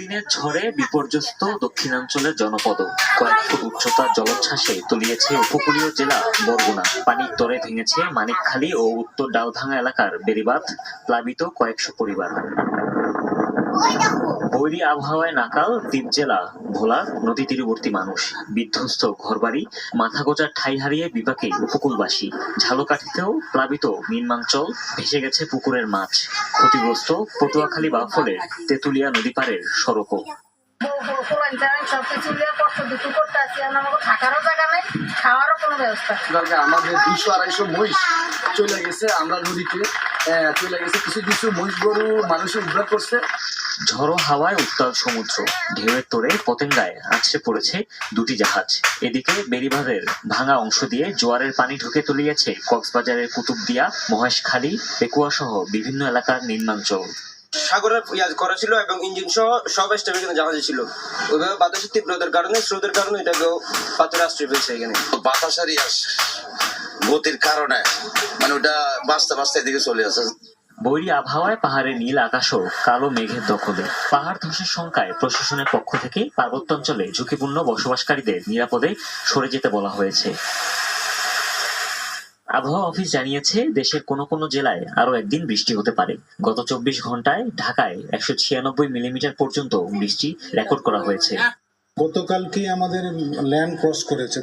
দিনের ঝড়ে বিপর্যস্ত দক্ষিণাঞ্চলের জনপদ। কয়েক ফুট উচ্চতার জলোচ্ছ্বাসে তলিয়েছে উপকূলীয় জেলা বরগুনা। পানির তরে ভেঙেছে মানিকখালী ও উত্তর ডাউধাঙ্গা এলাকার বেড়িবাঁধ, প্লাবিত কয়েকশো পরিবার। বৈরী আবহাওয়ায় নাকাল দ্বীপ জেলা, ভোলা নদী তীরবর্তী মানুষ, বিধ্বস্ত ঘরবাড়ি, মাথা গোজার ঠাই হারিয়ে বিপাকে উপকূলবাসী, ঝালকাঠিতেও প্লাবিত মিনমাঞ্চল ভেসে গেছে পুকুরের মাছ। ক্ষতিগ্রস্ত পটুয়াখালী বাফলের তেতুলিয়া নদী পাড়ের সড়কও। কোলাঞ্চারের সব কিছু নিয়ে কষ্ট দুঃখ করতে আছি আমাকে থাকারও জায়গা নেই খাওয়ারও কোনো ব্যবস্থা নেই। আমাদের দুশো আড়াইশো মহিষ চলে গেছে আমরা নদীতে আহ, চলে গেছে কিছু কিছু মহিষ গরু মানুষ উদ্ধার করছে। ঝড়ো হাওয়ায় উত্তাল সমুদ্র ঢেউয়ের তোড়ে পতেঙ্গায় আছড়ে পড়েছে দুটি জাহাজ। এদিকে বেড়িবাঁধের ভাঙা অংশ দিয়ে জোয়ারের পানি ঢুকে তলিয়েছে কক্সবাজারের কুতুবদিয়া মহেশখালী পেকুয়া সহ বিভিন্ন এলাকার নিম্নাঞ্চল। সাগরের ইয়া করা ছিল এবং ইঞ্জিন সহ সব স্টেপে কিন্তু জাহাজে ছিল। ওইভাবে বাতাসের তীব্রতার কারণে স্রোতের কারণে এটাকেও পাথরে আশ্রয় পেয়েছে এখানে। বাতাসের ইয়াস গতির কারণে। মানে ওটা বাঁচতে বাঁচতে এদিকে চলে আসে। বৈরী আবহাওয়ায় পাহাড়ের নীল আকাশও কালো মেঘের দখলে। পাহাড় ধসের শঙ্কায় প্রশাসনের পক্ষ থেকে পার্বত্যাঞ্চলে ঝুঁকিপূর্ণ বসবাসকারীদের নিরাপদে সরে যেতে বলা হয়েছে। আবহাওয়া অফিস জানিয়েছে, দেশের কোনো কোনো জেলায় আরও একদিন বৃষ্টি হতে পারে। গত চব্বিশ ঘন্টায় ঢাকায় একশো ছিয়ানব্বই মিলিমিটার পর্যন্ত বৃষ্টি রেকর্ড করা হয়েছে। গতকালকে আমাদের ল্যান্ড ক্রস করেছে